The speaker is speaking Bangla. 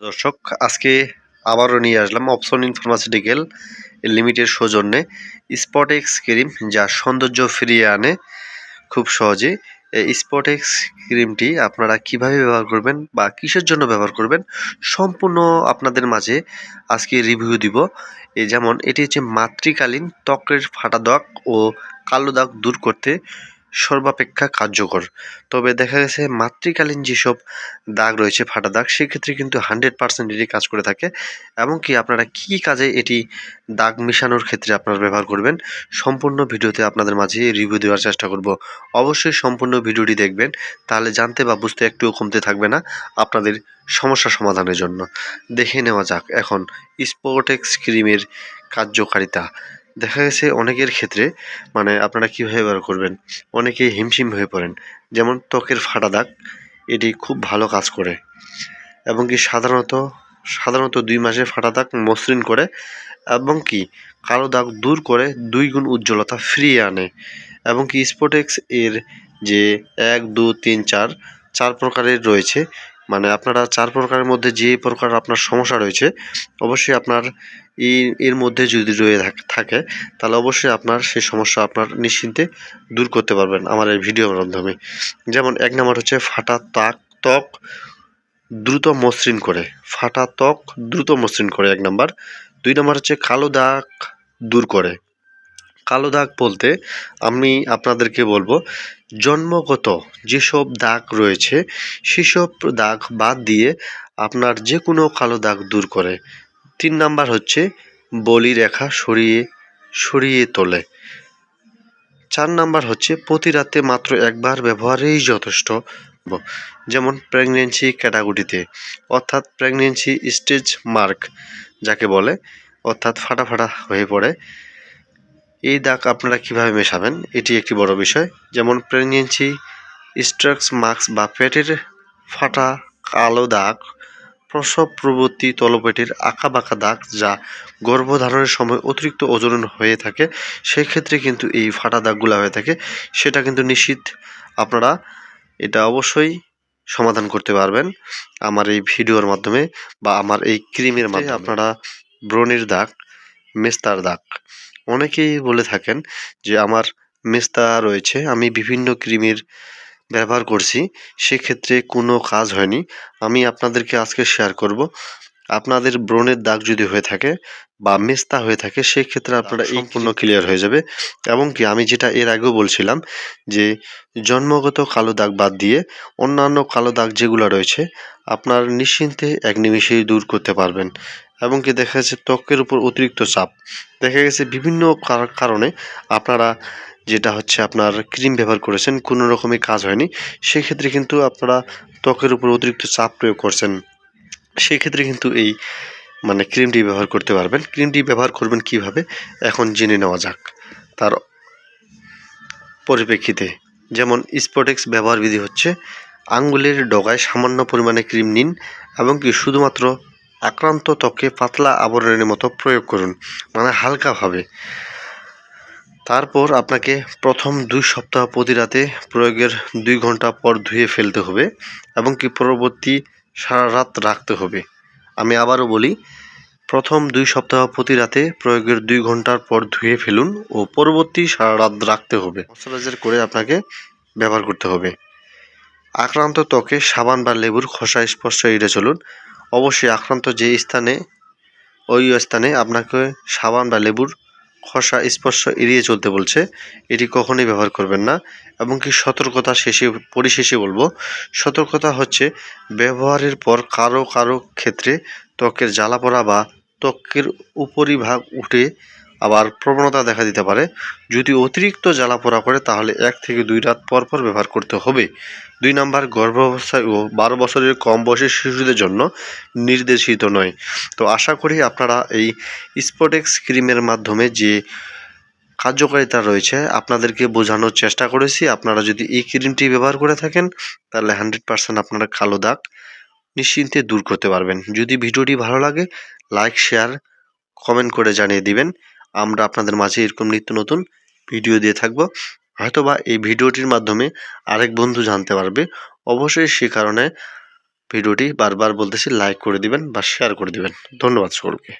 দর্শক, আজকে আবারও নিয়ে আসলাম অপশন ইনফার্মাসিউটিক্যাল লিমিটেড সৌজন্যে স্পটেক্স ক্রিম যা সৌন্দর্য ফিরিয়ে আনে খুব সহজে। এই স্পটেক্স ক্রিমটি আপনারা কীভাবে ব্যবহার করবেন বা কিসের জন্য ব্যবহার করবেন সম্পূর্ণ আপনাদের মাঝে আজকে রিভিউ দিব। যেমন, এটি হচ্ছে মাতৃকালীন ত্বকের ফাটা দাগ ও কালো দাগ দূর করতে সর্বাপেক্ষা কার্যকর। তবে দেখা গেছে মাতৃকালীন যেসব দাগ রয়েছে, ফাটা দাগ, সেক্ষেত্রে কিন্তু হান্ড্রেড পার্সেন্ট এটি কাজ করে থাকে। এবং কি আপনারা কী কাজে এটি দাগ মিশানোর ক্ষেত্রে আপনারা ব্যবহার করবেন, সম্পূর্ণ ভিডিওতে আপনাদের মাঝে রিভিউ দেওয়ার চেষ্টা করব। অবশ্যই সম্পূর্ণ ভিডিওটি দেখবেন, তাহলে জানতে বা বুঝতে একটুও কমতে থাকবে না আপনাদের সমস্যা সমাধানের জন্য। দেখে নেওয়া যাক এখন স্পোর্টেক্স ক্রিমের কার্যকারিতা। দেখা গেছে অনেকের ক্ষেত্রে মানে আপনারা কীভাবে ব্যবহার করবেন? অনেকে হিমশিম হয়ে পড়েন। যেমন ত্বকের ফাটা দাগ, এটি খুব ভালো কাজ করে। এবং কি সাধারণত সাধারণত দুই মাসে ফাটা দাগ মসৃণ করে এবং কি কালো দাগ দূর করে দুই গুণ উজ্জ্বলতা ফিরিয়ে আনে। এবং কি স্পোটেক্স এর যে এক, দু, তিন, চার চার প্রকারের রয়েছে। মানে আপনারা চার প্রকারের মধ্যে যে প্রকার আপনার সমস্যা রয়েছে, অবশ্যই আপনার এর মধ্যে যদি রয়ে থাকে, তাহলে অবশ্যই আপনার সেই সমস্যা আপনার নিশ্চিন্তে দূর করতে পারবেন আমার এই ভিডিওর মাধ্যমে। যেমন এক নম্বর হচ্ছে ফাটা তাক, ত্বক দ্রুত মসৃণ করে, ফাটা ত্বক দ্রুত মসৃণ করে এক নম্বর। দুই নম্বর হচ্ছে কালো দাগ দূর করে কালো দাগ বলতে আমি আপনাদেরকে বলব, জন্মগত যেসব দাগ রয়েছে, সেসব দাগ বাদ দিয়ে আপনার যে কোনো কালো দাগ দূর করে। তিন নাম্বার হচ্ছে বলি রেখা সরিয়ে সরিয়ে তোলে। চার নাম্বার হচ্ছে প্রতি রাতে মাত্র একবার ব্যবহারেই যথেষ্ট। যেমন প্রেগনেন্সি ক্যাটাগরিতে অর্থাৎ প্রেগনেন্সি স্টেজ মার্ক যাকে বলে, অর্থাৎ ফাটা ফাটা হয়ে পড়ে। এই দাগ আপনারা কীভাবে মেশাবেন? এটি একটি বড় বিষয়। যেমন প্রেগনেন্সি স্ট্রাক্স মার্কস বা পেটের ফাটা কালো দাগ প্রসব প্রবর্তী তলপেটের আঁকা বাঁকা দাগ যা গর্ভধারণের সময় অতিরিক্ত ওজন হয়ে থাকে সেই ক্ষেত্রে কিন্তু এই ফাটা দাগগুলো হয়ে থাকে। সেটা কিন্তু নিশ্চিত আপনারা এটা অবশ্যই সমাধান করতে পারবেন আমার এই ভিডিওর মাধ্যমে বা আমার এই ক্রিমের মাধ্যমে। আপনারা ব্রণের দাগ মেস্তার দাগ অনেকেই বলে থাকেন যে, আমার মেস্তা রয়েছে, আমি বিভিন্ন ক্রিমের ব্যবহার করছি, সেক্ষেত্রে কোনো কাজ হয়নি, আমি আপনাদেরকে আজকে শেয়ার করব। আপনাদের ব্রণের দাগ যদি হয়ে থাকে বা মেস্তা হয়ে থাকে সেক্ষেত্রে আপনারা এই পূর্ণ ক্লিয়ার হয়ে যাবে। এবং কি আমি যেটা এর আগেও বলছিলাম যে জন্মগত কালো দাগ বাদ দিয়ে অন্যান্য কালো দাগ যেগুলো রয়েছে আপনার নিশ্চিন্তে এক নিমিষেই দূর করতে পারবেন। এবং কি দেখা যাচ্ছে ত্বকের উপর অতিরিক্ত চাপ। দেখা গেছে বিভিন্ন কারণে আপনারা যেটা হচ্ছে আপনার ক্রিম ব্যবহার করেছেন কোনো রকমই কাজ হয়নি। সেক্ষেত্রে কিন্তু আপনারা ত্বকের উপর অতিরিক্ত চাপ প্রয়োগ করছেন। সেক্ষেত্রে কিন্তু এই মানে ক্রিমটি ব্যবহার করতে পারবেন। ক্রিমটি ব্যবহার করবেন কীভাবে? এখন জেনে নেওয়া যাক। তার পরিপ্রেক্ষিতে, যেমন স্পটেক্স ব্যবহার বিধি হচ্ছে আঙ্গুলের ডগায় সামান্য পরিমাণে ক্রিম নিন এবং কি শুধুমাত্র আক্রান্ত ত্বকে পাতলা আবরণের মতো প্রয়োগ করুন মানে হালকাভাবে। তারপর আপনাকে প্রথম দুই সপ্তাহ প্রতি রাতে প্রয়োগের দুই ঘণ্টা পর ধুয়ে ফেলতে হবে এবং কি পরবর্তী সারা রাত রাখতে হবে। আমি আবারও বলি, প্রথম দুই সপ্তাহ প্রতি রাতে প্রয়োগের দুই ঘণ্টার পর ধুয়ে ফেলুন ও পরবর্তী সারা রাত রাখতে হবে। মশলাইজার করে আপনাকে ব্যবহার করতে হবে। আক্রান্ত ত্বকে সাবান বা লেবুর খসা স্পর্শ এড়ে চলুন। অবশ্যই আক্রান্ত যে স্থানে, ওই স্থানে আপনাকে সাবান বা লেবুর খসা স্পর্শ এড়িয়ে চলতে বলছে, এটি কখনোই ব্যবহার করবেন না। এবং কি সতর্কতা শেষে, পরিশেষে বলব, সতর্কতা হচ্ছে ব্যবহারের পর কারও কারও ক্ষেত্রে ত্বকের জ্বালা পড়া বা ত্বকের উপরিভাগ উঠে আবার প্রবণতা দেখা দিতে পারে। যদি অতিরিক্ত জ্বালা পোড়া করে তাহলে এক থেকে দুই রাত পর পর ব্যবহার করতে হবে। দুই নাম্বার, গর্ভাবস্থায় ও বারো বছরের কম বয়সের শিশুদের জন্য নির্দেশিত নয়। তো আশা করি আপনারা এই স্পটেক্স ক্রিমের মাধ্যমে যে কার্যকারিতা রয়েছে, আপনাদেরকে বোঝানোর চেষ্টা করেছি। আপনারা যদি এই ক্রিমটি ব্যবহার করে থাকেন, তাহলে হান্ড্রেড পারসেন্ট আপনারা কালো দাগ নিশ্চিন্তে দূর করতে পারবেন। যদি ভিডিওটি ভালো লাগে, লাইক, শেয়ার, কমেন্ট করে জানিয়ে দিবেন। আমরা আপনাদের মাঝে এরকম নিত্য নতুন ভিডিও দিয়ে থাকব। হয়তোবা এই ভিডিওটির মাধ্যমে আরেক বন্ধু জানতে পারবে। অবশ্যই সে কারণে ভিডিওটি বারবার বলতেছি লাইক করে দিবেন বা শেয়ার করে দিবেন। ধন্যবাদ সকলকে।